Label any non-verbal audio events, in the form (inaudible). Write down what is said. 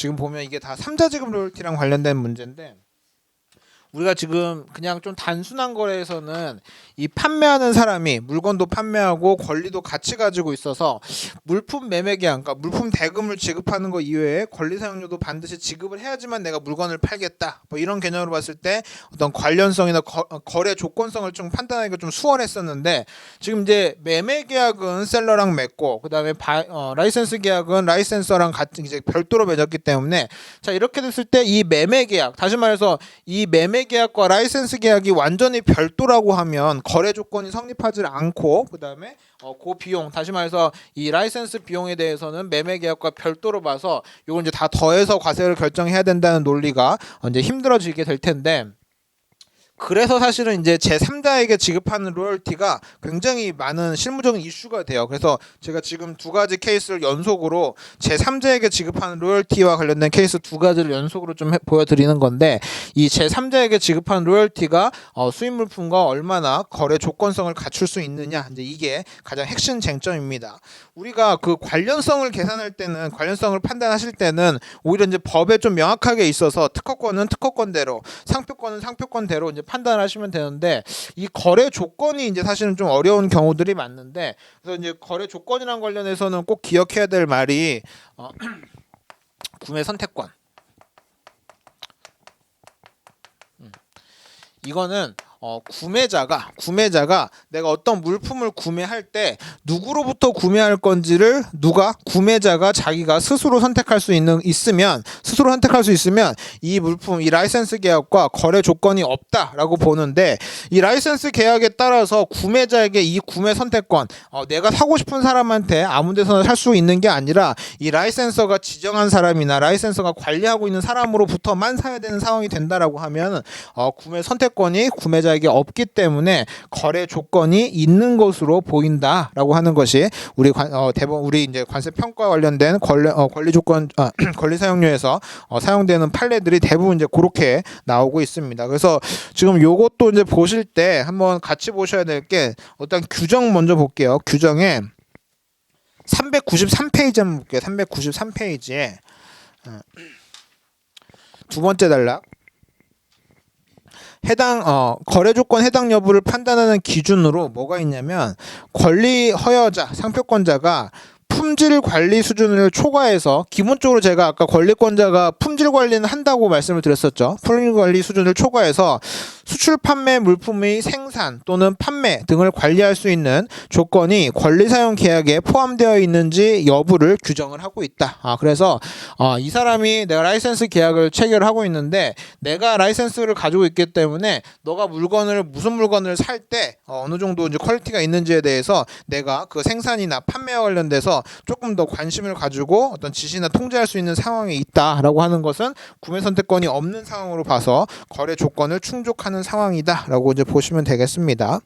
지금 보면 이게 다 삼자지급 로열티랑 관련된 문제인데 우리가 지금 그냥 좀 단순한 거래에서는 이 판매하는 사람이 물건도 판매하고 권리도 같이 가지고 있어서 물품 매매 계약, 그러니까 물품 대금을 지급하는 거 이외에 권리 사용료도 반드시 지급을 해야지만 내가 물건을 팔겠다. 뭐 이런 개념으로 봤을 때 어떤 관련성이나 거, 거래 조건성을 좀 판단하기가 좀 수월했었는데 지금 이제 매매 계약은 셀러랑 맺고 그다음에 바, 어, 라이센스 계약은 라이센서랑 같이 이제 별도로 맺었기 때문에 자 이렇게 됐을 때 이 매매 계약 다시 말해서 이 매매 계약과 라이센스 계약이 완전히 별도라고 하면 거래 조건이 성립하지 않고 그다음에 어, 그 비용 다시 말해서 이 라이센스 비용에 대해서는 매매 계약과 별도로 봐서 이걸 이제 다 더해서 과세를 결정해야 된다는 논리가 어, 이제 힘들어지게 될 텐데 그래서 사실은 이제 제 3자에게 지급하는 로열티가 굉장히 많은 실무적인 이슈가 돼요. 그래서 제가 지금 두 가지 케이스를 연속으로 제 3자에게 지급하는 로열티와 관련된 케이스 두 가지를 연속으로 좀 해- 보여드리는 건데 이 제 3자에게 지급하는 로열티가 어, 수입 물품과 얼마나 거래 조건성을 갖출 수 있느냐 이제 이게 가장 핵심 쟁점입니다. 우리가 그 관련성을 계산할 때는 관련성을 판단하실 때는 오히려 이제 법에 좀 명확하게 있어서 특허권은 특허권대로 상표권은 상표권대로 이제 판단하시면 되는데 이 거래 조건이 이제 사실은 좀 어려운 경우들이 많는데 그래서 이제 거래 조건이랑 관련해서는 꼭 기억해야 될 말이 어, (clears throat) 구매 선택권. 음. 이거는 어, 구매자가 구매자가 내가 어떤 물품을 구매할 때 누구로부터 구매할 건지를 누가 구매자가 자기가 스스로 선택할 수 있는 있으면 스스로 선택할 수 있으면 이 물품 이 라이센스 계약과 거래 조건이 없다라고 보는데 이 라이센스 계약에 따라서 구매자에게 이 구매 선택권 어, 내가 사고 싶은 사람한테 아무 데서나 살 수 있는 게 아니라 이 라이센서가 지정한 사람이나 라이센서가 관리하고 있는 사람으로부터만 사야 되는 상황이 된다라고 하면 어, 구매 선택권이 구매자 에게 없기 때문에 거래 조건이 있는 것으로 보인다라고 하는 것이 우리 관, 어, 대부분 우리 이제 관세 평가 관련된 권리, 어, 권리 조건 아, (clears throat) 권리 사용료에서 어, 사용되는 판례들이 대부분 이제 그렇게 나오고 있습니다. 그래서 지금 요것도 이제 보실 때 한번 같이 보셔야 될 게 어떤 규정 먼저 볼게요. 규정에 393페이지 한번 볼게요. 393페이지에 어, 두 번째 단락 해당 어, 거래 조건 해당 여부를 판단하는 기준으로 뭐가 있냐면 권리 허여자 상표권자가 품질 관리 수준을 초과해서 기본적으로 제가 아까 권리권자가 품질 관리는 한다고 말씀을 드렸었죠. 품질 관리 수준을 초과해서 수출 판매 물품의 생산 또는 판매 등을 관리할 수 있는 조건이 권리 사용 계약에 포함되어 있는지 여부를 규정을 하고 있다. 아 그래서 어, 이 사람이 내가 라이센스 계약을 체결하고 있는데 내가 라이센스를 가지고 있기 때문에 너가 물건을 무슨 물건을 살 때 어, 어느 정도 이제 퀄리티가 있는지에 대해서 내가 그 생산이나 판매와 관련돼서 조금 더 관심을 가지고 어떤 지시나 통제할 수 있는 상황에 있다라고 하는 것은 구매 선택권이 없는 상황으로 봐서 거래 조건을 충족하는 상황이다라고 이제 보시면 되겠습니다.